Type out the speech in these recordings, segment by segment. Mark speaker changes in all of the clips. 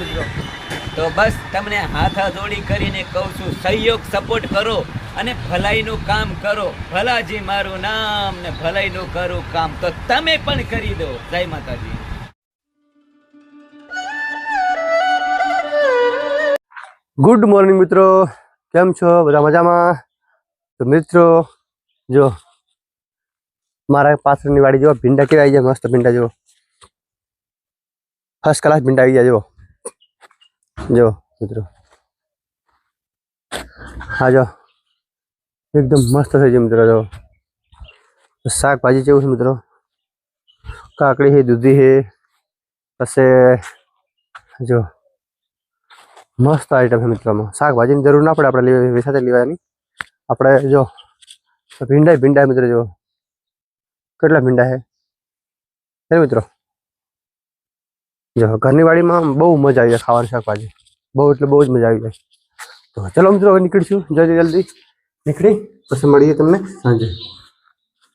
Speaker 1: મિત્રો
Speaker 2: તો બસ તમને હાથ જોડી કરીને કહું છું, સહયોગ સપોર્ટ કરો અને ભલાઈનું કામ કરો. ભલાજી મારું નામ ને ભલાઈનું કરું કામ. તો તમે પણ કરી દો. જય માતાજી.
Speaker 1: ગુડ મોર્નિંગ મિત્રો. કેમ છો? બધા મજામાં? તો મિત્રો, જો, મારા પાછળની વાડી જો ભીંડા કેવા આવી જાય મસ્ત ભીંડા જો ફર્સ્ટ ક્લાસ ભીંડા આવી જાય જો જો મિત્રો હા જો એકદમ મસ્ત થઈ છે મિત્રો જો શાકભાજી જેવું છે મિત્રો કાકડી છે દૂધી છે પછી જો મસ્ત આઈટમ છે મિત્રોમાં શાકભાજીની જરૂર ના પડે આપણે લેવા, સાથે લેવાની। આપણે જો ભીંડા ભીંડા મિત્રો, જો કેટલા ભીંડા છે? હે મિત્રો। જો ઘરની વાડીમાં બહુ મજા આવી જાય ખાવાની શાકભાજી. બહુ એટલે બહુ જ મજા આવી જાય. તો ચલો મિત્રો હવે નીકળીશું. જલ્દી જલ્દી. નીકળી પછી મળીએ તમને. સાંજે.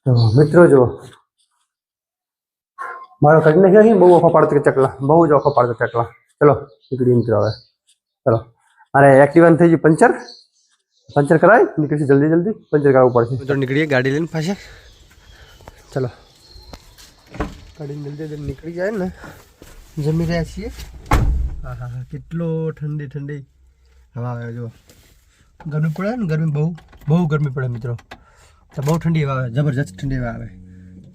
Speaker 1: તો મિત્રો જો મારો કરીને ક્યાં બહુ ઓખો પાડતો કે ચકલા. બહુ જ ઓખો પાડતો ચકલા. ચલો નીકળીએ મિત્રો હવે. ચલો. અરે એક્ટિવાન થઈ ગયું. પંચર. પંચર કરાય. નીકળીશું જલ્દી જલ્દી. પંચર કરાવવું પડશે. મિત્રો નીકળીએ ગાડી લઈને પાછા. ચલો. ગાડી જલ્દી જલ્દી નીકળી જાય ને. જમી રહ્યા છીએ. હા હા હા. કેટલો ઠંડી ઠંડી. હવા આવે જો ગરમી પડે ને? ગરમી બહુ બહુ ગરમી પડે મિત્રો. તો બહુ ઠંડી હવા આવે. જબરજસ્ત ઠંડી હવા આવે.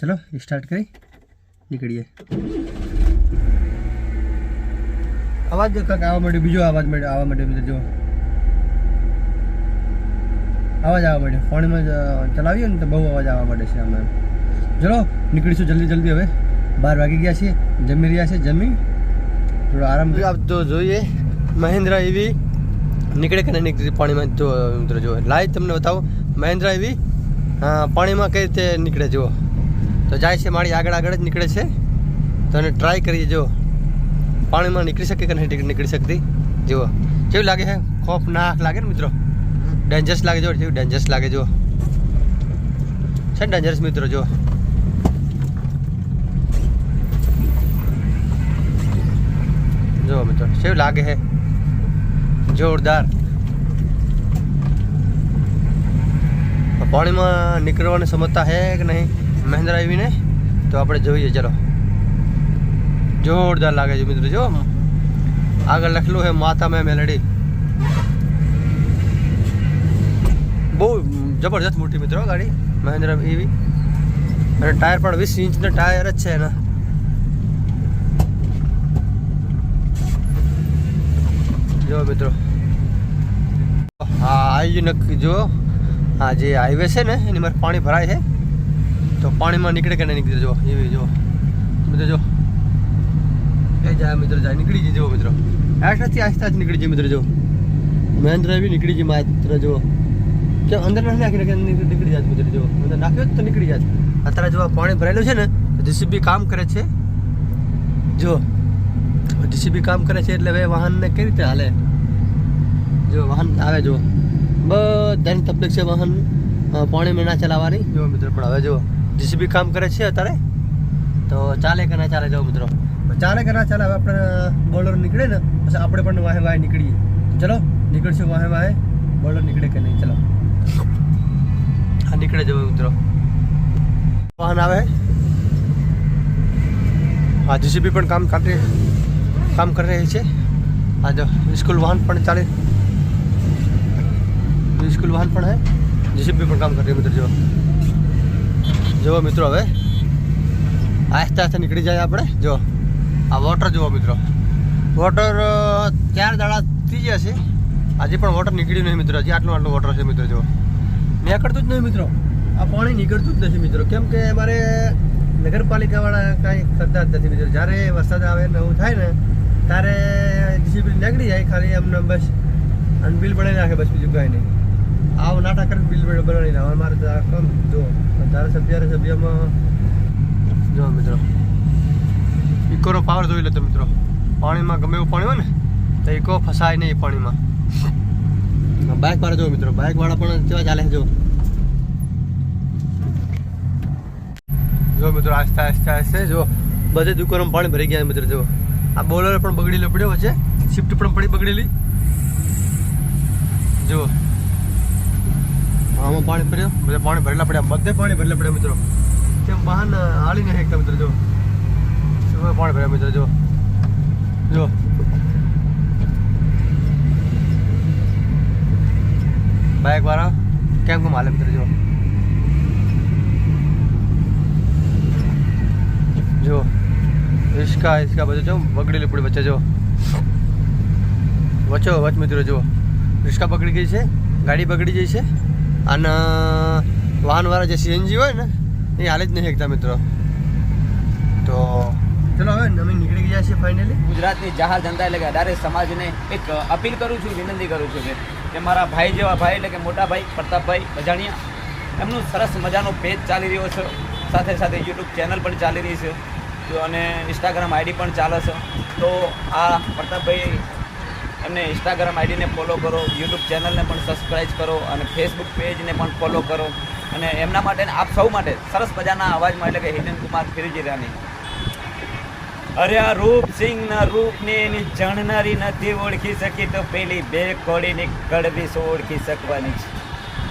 Speaker 1: ચલો સ્ટાર્ટ કરી. નીકળીએ. અવાજ જો કાંક આવવા માંડ્યો બીજો અવાજ માંડ્યો આવવા માંડ્યો મિત્રો જો અવાજ આવવા માંડ્યો. ફોનમાં ચલાવીએ ને તો બહુ અવાજ આવવા માંડે છે આમાં. ચલો નીકળીશું જલ્દી જલ્દી હવે. બાર વાગી ગયા છીએ જમી રહ્યા છે જમી. થોડો આરામ આપ તો જોઈએ મહેન્દ્રા એવી નીકળે કે નહીં નીકળી પાણીમાં? જો મિત્રો જો લાઈવ તમને બતાવો. મહેન્દ્રા એવી પાણીમાં કઈ રીતે નીકળે જુઓ. તો જાય છે મારી આગળ આગળ જ નીકળે છે. તો એને ટ્રાય કરીએ જો પાણીમાં નીકળી શકે કે નહીં નીકળી શકતી? જુઓ. કેવું લાગે છે? ખોફનાક લાગે ને મિત્રો? ડેન્જરસ લાગે જો કેવું ડેન્જરસ લાગે જો છે ને ડેન્જરસ મિત્રો જો જો મિત્રો, કેવું લાગે છે? જોરદાર. પાણીમાં નીકળવાની ક્ષમતા છે કે નહીં? મહેન્દ્રા આવીને? તો આપણે જોઈએ, ચલો. જોરદાર લાગે છે મિત્રો, જો. આગળ લખેલું છે માતા મેં મેલડી. બહુ જબરજસ્ત મોટી મિત્રો ગાડી. મહેન્દ્ર એવી. અને ટાયર પણ વીસ ઇંચના ટાયર જ છે એના. જો મિત્રો. હા આવી નક્કી જો હા જે હાઈવે છે ને, એની મારે પાણી ભરાય છે. તો પાણીમાં નીકળે કે નહીં નીકળે જો એવી જો. મિત્રો જો. એ જાય મિત્રો જાય નીકળી જઈ જુઓ મિત્રો. આસ્તાથી આસ્તા જ નીકળી જાય મિત્રો જો. મહેન્દ્ર બી નીકળી જાય માત્ર જો. કે અંદર નથી નાખી નાખી નીકળી જાય મિત્રો જો. અંદર નાખ્યો તો નીકળી જાય અત્યારે જો પાણી ભરાયેલું છે ને જીસીબી કામ કરે છે. જો. જીસીબી કામ કરે છે એટલે હવે વાહનને કઈ રીતે હાલે? જો વાહન આવે જો બધાની તકલીફ છે વાહન પાણીમાં ના ચલાવવાની. જો મિત્રો પણ હવે જો જીસીબી કામ કરે છે અત્યારે? તો ચાલે કે ના ચાલે જો મિત્રો. ચાલે કે ના ચાલે હવે આપણે બોલર નીકળે ને પછી આપણે પણ વાહે વાહે નીકળીએ. ચલો નીકળશું વાહે વાહે બોલર નીકળે કે નહીં ચલો. હા નીકળે જવું મિત્રો. વાહન આવે? હા જીસીબી પણ કામ કાઢી કામ કરી રહી છે. આ જો સ્કૂલ વાહન પણ ચાલે. સ્કૂલ વાહન પણ હે. જીસીબી પણ કામ કરી રહ્યું મિત્રો જો જુઓ મિત્રો હવે. આસ્તે આસ્તે નીકળી જાય આપણે. જો આ વોટર જુઓ મિત્રો. વોટર ચાર દાડા થઈ ગયા છે. આજે પણ વોટર નીકળ્યું નહીં મિત્રો. હજી આટલું આટલું વોટર છે મિત્રો જો નીકળતું જ નહીં મિત્રો. આ પાણી નીકળતું જ નથી મિત્રો. કેમ કે અમારે નગરપાલિકાવાળા કાંઈ કરતા જ નથી મિત્રો. જ્યારે વરસાદ આવે ને એવું થાય ને ત્યારે ડિસિપ્લિન નીકળી જાય ખાલી એમને બસ. અને બિલ બનાવી નાખે બસ બીજું કાંઈ નહીં. આવું નાટા કરીને બિલ બનાવી નાખે. મારે તો કામ જો જો સભ્યારે સભ્યમાં જો મિત્રો. ઇકોનો પાવર જોઈ લેતો મિત્રો. પાણીમાં ગમે એવું પાણી હોય ને, તો ઇકો ફસાય નહીં પાણીમાં. બાઇક વાળા જો મિત્રો બાઇક વાળા પણ કેવા ચાલે જો. જો મિત્રો, આસ્તે આસ્તે આસ્તે જો, બધી દુકાનો પાણી ભરી ગયા મિત્રો, જો. આ બોલર પણ બગડેલો પડ્યો છે શિફ્ટ પણ પડી બગડેલી. જો આમાં પાણી ભર્યો. બધા પાણી ભરેલા પડ્યા. બધે પાણી ભરેલા પડ્યા મિત્રો. તેમ વાહન હાલી નહીં એકતા મિત્રો જો પાણી ભર્યા મિત્રો જો જો બાઇક વાળા, કેમ કેમ હાલે મિત્રો જો રિસ્કા હિસકા બધું જો બગડેલી પડી વચ્ચે જો. વચ્ચો વચ મિત્રો જુઓ રિસ્કા પકડી ગઈ છે, ગાડી બગડી ગઈ છે. અને, વાહનવાળા જે સીએનજી હોય ને, એ હાલે જ નહીં એકતા મિત્રો. તો, ચલો હવે અમે નીકળી ગયા છીએ ફાઇનલી
Speaker 2: ગુજરાતની જાહેર જનતા એટલે કે અઢારે સમાજને એક અપીલ કરું છું, વિનંતી કરું છું કે મારા ભાઈ જેવા ભાઈ એટલે કે મોટા ભાઈ, પ્રતાપભાઈ બજાણિયા એમનું સરસ મજાનો પેજ ચાલી રહ્યો છે. સાથે સાથે યુટ્યુબ ચેનલ પણ ચાલી રહી છે. અને ઇન્સ્ટાગ્રામ આઈડી પણ ચાલે છે. તો આ પ્રતાપભાઈ એમને ઇન્સ્ટાગ્રામ આઈડીને ફોલો કરો યુટ્યુબ ચેનલને પણ સબસ્ક્રાઈબ કરો અને ફેસબુક પેજને પણ ફોલો કરો. અને એમના માટે આપ સૌ માટે સરસ મજાના અવાજમાં એટલે કે હિરેન કુમાર ફિરજી રાની અરે આ રૂપ સિંહના રૂપને એની જાણનારી નથી ઓળખી શકી તો પેલી બે કોળીની કડવી સો ઓળખી શકવાની છે.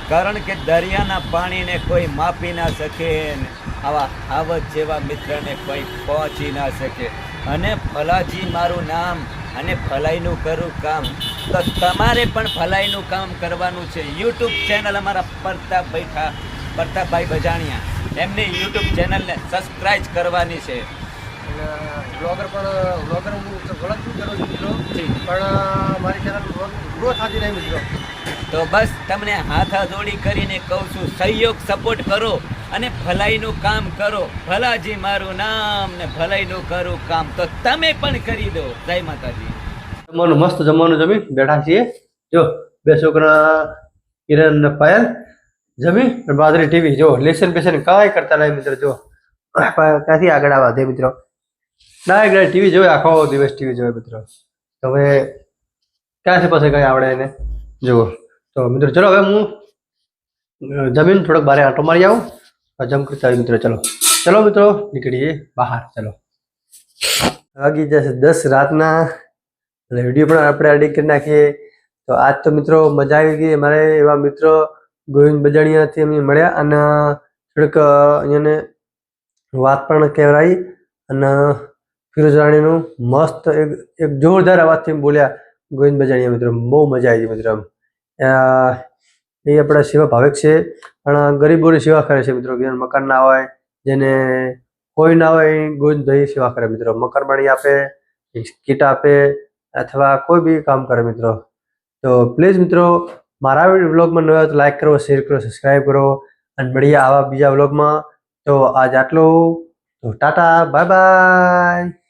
Speaker 2: કારણ કે દરિયાના પાણીને કોઈ માપી ના શકે ને. આવા આવત જેવા મિત્રને કોઈ પહોંચી ના શકે. અને ભલાજી મારું નામ અને ભલાઈનું કરું કામ. તો તમારે પણ ભલાઈનું કામ કરવાનું છે. યુટ્યુબ ચેનલ અમારા પ્રતાપભાઈ ઠા પ્રતાપભાઈ બજાણિયા. એમની યુટ્યુબ ચેનલને સબસ્ક્રાઇબ કરવાની છે.
Speaker 1: બ્લોગર પણ બ્લોગર હું ગલત કરું છું મિત્રો? પણ મારી ચેનલ ગ્રો થતી નહીં મિત્રો.
Speaker 2: તો બસ તમને હાથ જોડી કરીને કહું છું સહયોગ સપોર્ટ કરો. અને ભલાઈનું કામ કરો. ભલાજી મારું નામ ને ભલાઈનું કરું કામ. તો તમે પણ કરી દો. જય માતાજી.
Speaker 1: જમવાનું, મસ્ત જમવાનું જમી, બેઠા છીએ. જો, બે છોકરા કિરણ ને પાયલ જમી બાજરી ટીવી. જો, લેસન બેસન કાંઈ કરતા નહીં મિત્રો, જો. ક્યાંથી આગળ આવવા દે મિત્રો? ના આગળ ટીવી જોવે આખો દિવસ ટીવી જોવે મિત્રો. હવે ક્યાંથી પાસે કઈ આવડે એને? જુઓ. તો મિત્રો, ચલો, હવે હું જમીન થોડોક બારે આંટો મારી આવું. જમ કરતા મિત્રો, ચલો. ચલો મિત્રો, નીકળીએ બહાર, ચલો. વાગી જશે દસ રાતના. અને વીડિયો પણ આપણે એડિટ કરી નાખીએ. તો આજ તો મિત્રો મજા આવી ગઈ. અમારે એવા મિત્રો ગોવિંદ બજાણિયાથી અમે મળ્યા અને થોડીક અહીંયાને વાત પણ કહેવાય અને ફિરોજ રાણીનું મસ્ત એક એક જોરદાર અવાજથી બોલ્યા ગોવિંદ બજાણિયા મિત્રો. બહુ મજા આવી ગઈ મિત્રો. એ આપણા સેવા ભાવિક છે. પણ ગરીબોની સેવા કરે છે મિત્રો. જેને મકાન ના હોય, જેને કોઈ ના હોય એ દઈ સેવા કરે મિત્રો. મકાન બાળી આપે, કીટ આપે, અથવા કોઈ બી કામ કરે મિત્રો. તો પ્લીઝ મિત્રો, મારા વ્લોગમાં નવા હોય તો લાઈક કરો શેર કરો સબસ્ક્રાઈબ કરો, અને મળીએ આવા બીજા વ્લોગમાં તો આજ આટલું. તો ટાટા બાય બાય